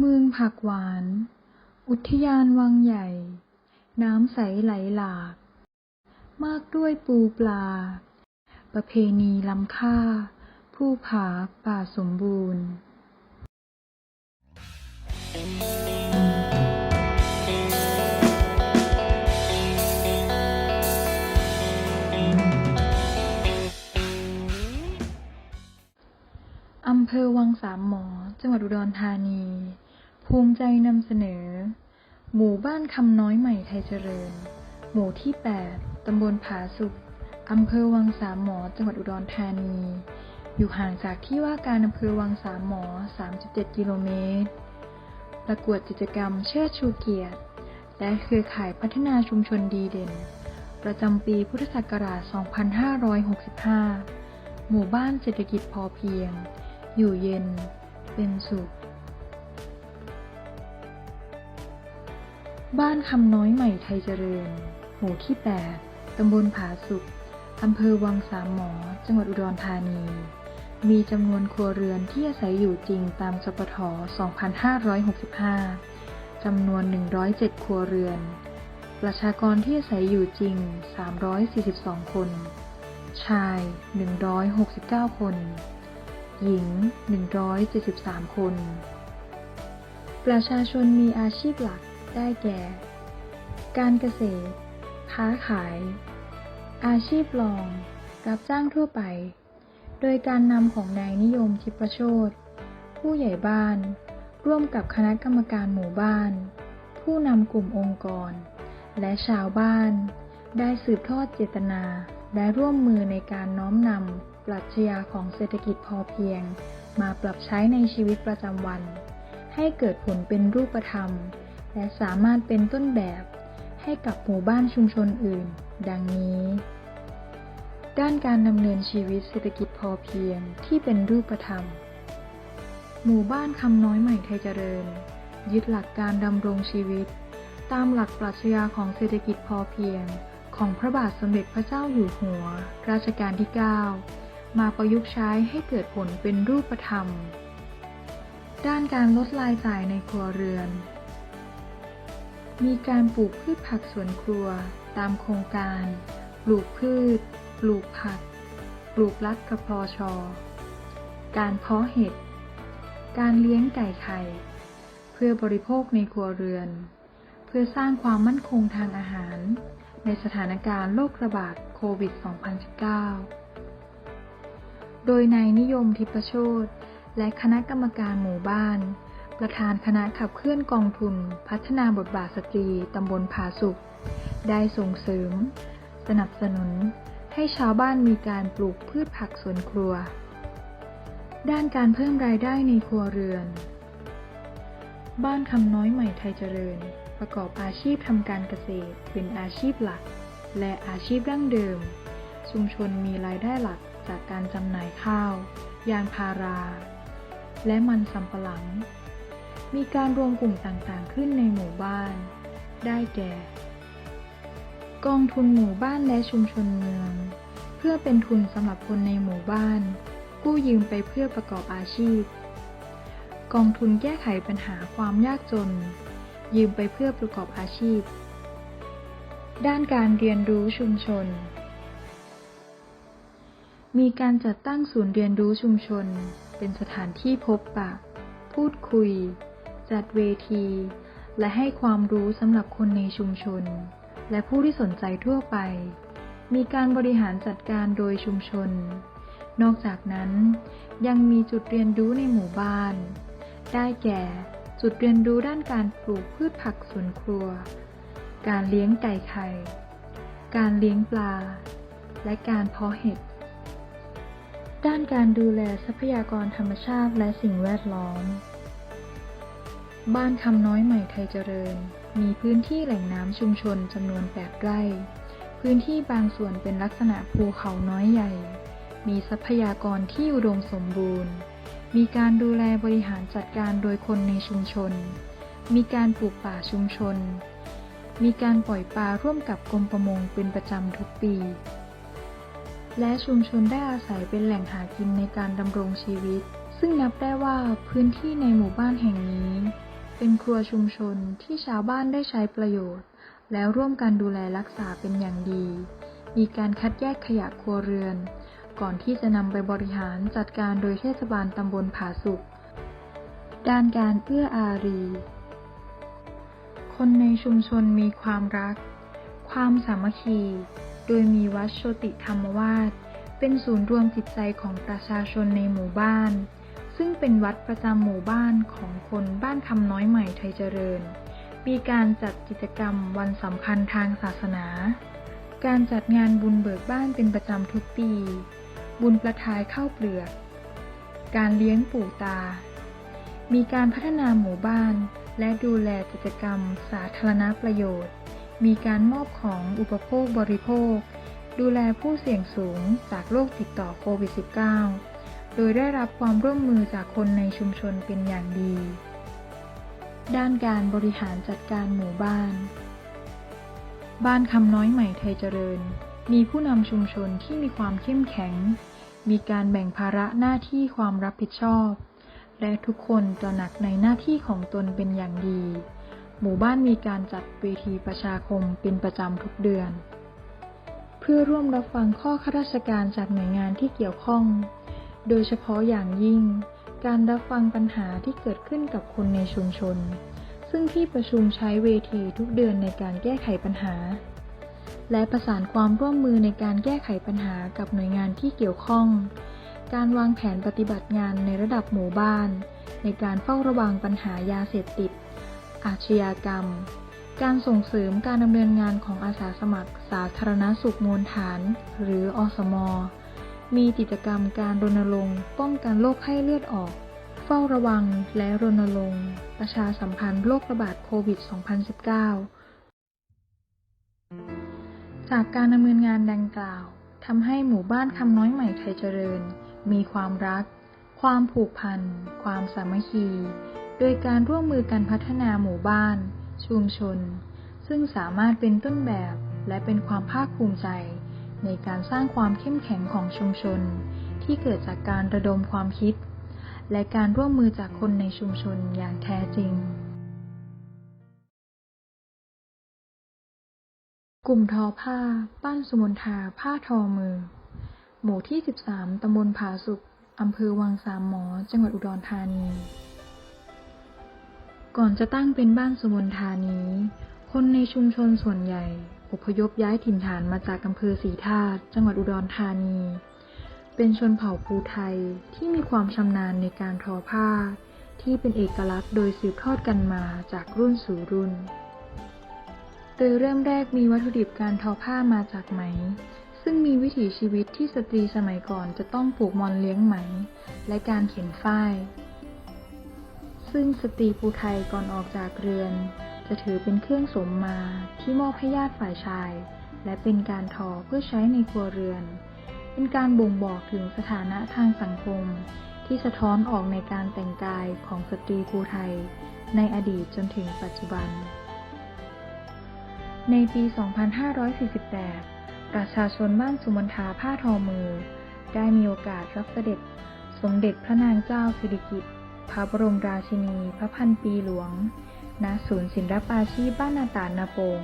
เมืองผักหวาน อุทยานวังใหญ่ น้ำใสไหลหลาก มากด้วยปูปลา ประเพณีล้ำค่า ผู้ผาป่าสมบูรณ์ อำเภอวังสามหมอ จังหวัดอุดรธานี ภูมิใจนำเสนอ หมู่บ้านคำน้อยใหม่ไทยเจริญ หมู่ที่ 8 ตำบลผาสุกอำเภอวังสามหมอ จังหวัดอุดรธานี อยู่ห่างจากที่ว่าการอำเภอวังสามหมอ 37 กิโลเมตร ประกวดกิจกรรมเชิดชูเกียรติ และเครือข่ายพัฒนาชุมชนดีเด่น ประจำปีพุทธศักราช 2565 หมู่บ้านเศรษฐกิจพอเพียง อยู่เย็น เป็นสุข บ้านคำน้อยใหม่ไทยเจริญ หมู่ที่ 8 ตำบลผาสุกอำเภอวังสามหมอ จังหวัดอุดรธานี มีจำนวนครัวเรือนที่อาศัยอยู่จริงตามสปท 2565 จำนวน 107 ครัวเรือน ประชากรที่อาศัยอยู่จริง 342 คน ชาย 169 คน หญิง 173 คน ประชาชนมีอาชีพหลัก ได้แก่ การเกษตร ค้าขาย อาชีพรอง รับจ้างทั่วไป โดยการนำของนายนิยมทิพโชตผู้ใหญ่บ้าน ร่วมกับคณะกรรมการหมู่บ้าน ผู้นำกลุ่มองค์กร และชาวบ้าน ได้สืบทอดเจตนาและร่วมมือในการน้อมนำปรัชญาของเศรษฐกิจพอเพียง มาปรับใช้ในชีวิตประจำวัน ให้เกิดผลเป็นรูปธรรม และสามารถเป็นต้นแบบให้กับหมู่บ้านชุมชนอื่น ดังนี้ ด้านการดำเนินชีวิตเศรษฐกิจพอเพียงที่เป็นรูปธรรม หมู่บ้านคำน้อยใหม่ไทยเจริญ ยึดหลักการดำรงชีวิต ตามหลักปรัชญาของเศรษฐกิจพอเพียง ของพระบาทสมเด็จพระเจ้าอยู่หัว รัชกาลที่ 9 มาประยุกต์ใช้ให้เกิดผลเป็นรูปธรรมด้านการลดรายจ่ายในครัวเรือน มีการปลูกพืชผักสวนครัว ตามโครงการ ปลูกพืช ปลูกผัก ปลูกรัดกระพอชอ การเพาะเห็ด การเลี้ยงไก่ไข่ เพื่อบริโภคในครัวเรือน เพื่อสร้างความมั่นคงทางอาหาร ในสถานการณ์โรคระบาดโควิด 2019 โดยนายนิยมทิพโชตและคณะกรรมการหมู่บ้าน ประธานคณะขับเคลื่อนกองทุน พัฒนาบทบาทสตรีตำบลผาสุก ได้ส่งเสริม สนับสนุน ให้ชาวบ้านมีการปลูกพืชผักสวนครัว ด้านการเพิ่มรายได้ในครัวเรือน บ้านคำน้อยใหม่ไทยเจริญ ประกอบอาชีพทำการเกษตรเป็นอาชีพหลัก และอาชีพดั้งเดิม ชุมชนมีรายได้หลักจากการจำหน่ายข้าว ยางพารา และมันสำปะหลัง มีการรวมกลุ่มต่างๆ ขึ้นในหมู่บ้าน ได้แก่ กองทุนหมู่บ้านและชุมชนเมือง เพื่อเป็นทุนสำหรับคนในหมู่บ้าน กู้ยืมไปเพื่อประกอบอาชีพ กองทุนแก้ไขปัญหาความยากจน ยืมไปเพื่อประกอบอาชีพ ด้านการเรียนรู้ชุมชน มีการจัดตั้งศูนย์เรียนรู้ชุมชน เป็นสถานที่พบปะ พูดคุย จัดเวที และให้ความรู้สำหรับคนในชุมชน และผู้ที่สนใจทั่วไป มีการบริหารจัดการโดยชุมชน นอกจากนั้น ยังมีจุดเรียนรู้ในหมู่บ้าน ได้แก่ จุดเรียนรู้ด้านการปลูกพืชผักสวนครัว การเลี้ยงไก่ไข่ การเลี้ยงปลา และการเพาะเห็ดด้านการดูแลทรัพยากรธรรมชาติและสิ่งแวดล้อม บ้านคำน้อยใหม่ไทยเจริญ มีพื้นที่แหล่งน้ำชุมชนจำนวน 8 ไร่ พื้นที่บางส่วนเป็นลักษณะภูเขาน้อยใหญ่ มีทรัพยากรที่อุดมสมบูรณ์ มีการดูแลบริหารจัดการโดยคนในชุมชน มีการปลูกป่าชุมชน มีการปล่อยปลาร่วมกับกรมประมงเป็นประจำทุกปี และชุมชนได้อาศัยเป็นแหล่งหากินในการดำรงชีวิต ซึ่งนับได้ว่าพื้นที่ในหมู่บ้านแห่งนี้ เป็นครัวชุมชนที่ชาวบ้านได้ใช้ประโยชน์ แล้วร่วมกันดูแลรักษาเป็นอย่างดี มีการคัดแยกขยะครัวเรือน ก่อนที่จะนำไปบริหารจัดการโดยเทศบาลตำบลผาสุก ด้านการเอื้ออารี คนในชุมชนมีความรัก ความสามัคคี โดยมีวัดโชติธรรมวาสเป็นศูนย์รวมจิตใจของประชาชนในหมู่บ้าน ซึ่งเป็นวัดประจำหมู่บ้านของคนบ้านคำน้อยใหม่ไทยเจริญ มีการจัดกิจกรรมวันสำคัญทางศาสนา การจัดงานบุญเบิกบ้านเป็นประจำทุกปี บุญประทายข้าวเปลือก การเลี้ยงปู่ตา มีการพัฒนาหมู่บ้าน และดูแลกิจกรรมสาธารณประโยชน์ มีการมอบของอุปโภคบริโภค ดูแลผู้เสี่ยงสูงจากโรคติดต่อโควิด -19 โดยได้รับความร่วมมือจากคนในชุมชนเป็นอย่างดี ด้านการบริหารจัดการหมู่บ้าน บ้านคำน้อยใหม่ไทยเจริญ มีผู้นำชุมชนที่มีความเข้มแข็ง มีการแบ่งภาระหน้าที่ความรับผิดชอบ และทุกคนตระหนักในหน้าที่ของตนเป็นอย่างดี หมู่บ้านมีการจัดเวทีประชาคมเป็นประจำทุกเดือน เพื่อร่วมรับฟังข้อข้าราชการจากหน่วยงานที่เกี่ยวข้อง โดยเฉพาะอย่างยิ่ง การรับฟังปัญหาที่เกิดขึ้นกับคนในชุมชน ซึ่งที่ประชุมใช้เวทีทุกเดือนในการแก้ไขปัญหา และประสานความร่วมมือในการแก้ไขปัญหากับหน่วยงานที่เกี่ยวข้อง การวางแผนปฏิบัติงานในระดับหมู่บ้าน ในการเฝ้าระวังปัญหายาเสพติด อาชญากรรม การส่งเสริมการดำเนินงานของอาสาสมัคร สาธารณสุขมวลฐาน หรืออสม มีกิจกรรมการรณรงค์ป้องกันโรคไข้เลือดออก เฝ้าระวังและรณรงค์ ประชาสัมพันธ์โรคระบาดโควิด 2019 จากการดำเนินงานดังกล่าวทำให้หมู่บ้านคำน้อยใหม่ไทยเจริญ มีความรัก ความผูกพัน ความสามัคคี โดยการร่วมมือกันพัฒนาหมู่บ้าน ชุมชน ซึ่งสามารถเป็นต้นแบบและเป็นความภาคภูมิใจ ในการสร้างความเข้มแข็งของชุมชน ที่เกิดจากการระดมความคิด และการร่วมมือจากคนในชุมชนอย่างแท้จริง กลุ่มทอผ้า บ้านสุมนทาผ้าทอมือ หมู่ที่ 13 ตำบลผาสุกอำเภอวังสามหมอ จังหวัดอุดรธานี ก่อนจะตั้งเป็นบ้านสุมนทานี้ คนในชุมชนส่วนใหญ่ อพยพย้ายถิ่นฐานมาจากอำเภอสีธาตุจังหวัดอุดรธานี เป็นชนเผ่าภูไทยที่มีความชำนาญในการทอผ้า ที่เป็นเอกลักษณ์โดยสืบทอดกันมาจากรุ่นสู่รุ่น โดยเริ่มแรกมีวัตถุดิบการทอผ้ามาจากไหม ซึ่งมีวิถีชีวิตที่สตรีสมัยก่อนจะต้องปลูกมอนเลี้ยงไหม และการเข็นฝ้าย ซึ่งสตรีภูไทยก่อนออกจากเรือน จะถือเป็นเครื่องสมมาที่มอบให้ญาติฝ่ายชาย และเป็นการทอเพื่อใช้ในครัวเรือน เป็นการบ่งบอกถึงสถานะทางสังคม ที่สะท้อนออกในการแต่งกายของสตรีภูไทย ในอดีตจนถึงปัจจุบัน ในปี 2548 ประชาชนบ้านสุมนทาผ้าทอมือ ได้มีโอกาสรับเสด็จ สมเด็จพระนางเจ้าสิริกิติ์พระบรมราชินี พระพันปีหลวง ณศูนย์ศิลปาชีพบ้านนาตานาโปง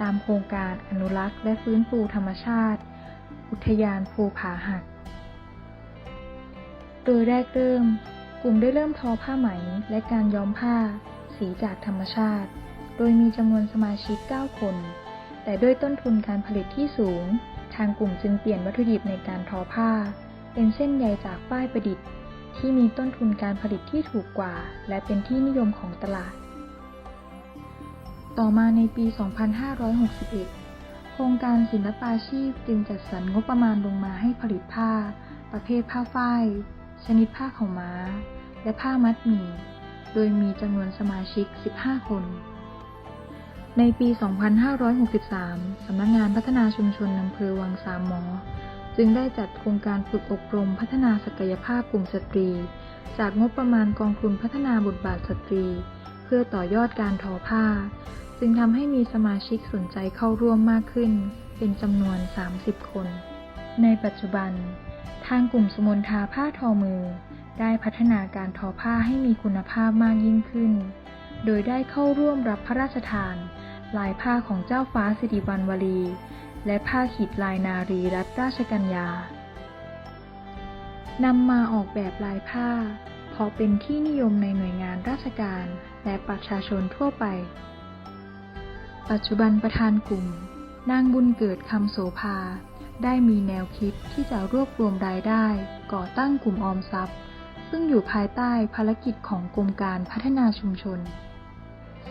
ตามโครงการอนุรักษ์และฟื้นฟูธรรมชาติ อุทยานภูผาหัก โดยแรกเริ่ม กลุ่มได้เริ่มทอผ้าไหมและการย้อมผ้า สีจากธรรมชาติ โดยมีจำนวนสมาชิก 9 คน แต่ด้วยต้นทุนการผลิตที่สูง ทางกลุ่มจึงเปลี่ยนวัตถุดิบในการทอผ้า เป็นเส้นใยจากฝ้ายประดิษฐ์ ที่มีต้นทุนการผลิตที่ถูกกว่า และเป็นที่นิยมของตลาด ต่อมาในปี 2561 โครงการศิลปาชีพจึงจัดสรรงบประมาณลงมาให้ผลิตผ้า ประเภทผ้าฝ้าย ชนิดผ้าของม้า และผ้ามัดหมี่ โดยมีจำนวนสมาชิก 15 คน ในปี 2563 สำนักงานพัฒนาชุมชนอำเภอวังสามหมอ จึงได้จัดโครงการฝึกอบรมพัฒนาศักยภาพกลุ่มสตรี จากงบประมาณกองทุนพัฒนาบทบาทสตรี เพื่อต่อยอดการทอผ้า จึงทำให้มีสมาชิกสนใจเข้าร่วมมากขึ้น เป็นจำนวน 30 คน ในปัจจุบัน ทางกลุ่มสมนทาผ้าทอมือ ได้พัฒนาการทอผ้าให้มีคุณภาพมากยิ่งขึ้น โดยได้เข้าร่วมรับพระราชทาน ลายผ้าของเจ้าฟ้าสิริวัณวลี และผ้าขีดลายนารีรัตราชกัญญานำมาออกแบบลายผ้า เพราะเป็นที่นิยมในหน่วยงานราชการและประชาชนทั่วไป ปัจจุบันประธานกลุ่ม นางบุญเกิดคำโสภา ได้มีแนวคิดที่จะรวบรวมรายได้ ก่อตั้งกลุ่มออมทรัพย์ ซึ่งอยู่ภายใต้ภารกิจของกรมการพัฒนาชุมชน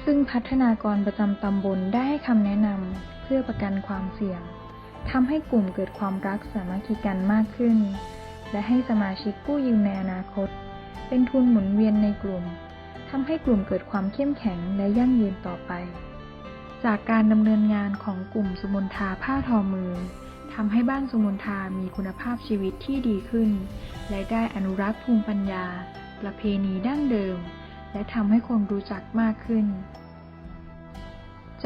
ซึ่งพัฒนากรประจำตำบลได้ให้คำแนะนำเพื่อประกันความเสี่ยงทำให้กลุ่มเกิดความรักสามัคคีกันมากขึ้น และให้สมาชิกกู้ยืมในอนาคต เป็นทุนหมุนเวียนในกลุ่มทำให้กลุ่มเกิดความเข้มแข็งและยั่งยืนต่อไป จากการดำเนินงานของกลุ่มสมุนทาผ้าทอมือทำให้บ้านสมุนทามีคุณภาพชีวิตที่ดีขึ้น และได้อนุรักษ์ภูมิปัญญา ประเพณีดั้งเดิม และทำให้คนรู้จักมากขึ้น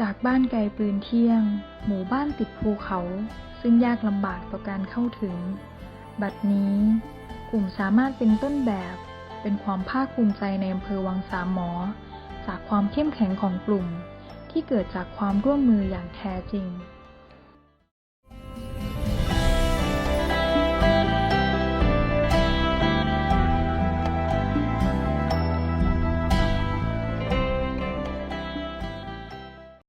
จากบ้านไกลปืนเที่ยง หมู่บ้านติดภูเขา ซึ่งยากลำบากต่อการเข้าถึง บัดนี้ กลุ่มสามารถเป็นต้นแบบ เป็นความภาคภูมิใจในอำเภอวังสามหมอ จากความเข้มแข็งของกลุ่ม ที่เกิดจากความร่วมมืออย่างแท้จริง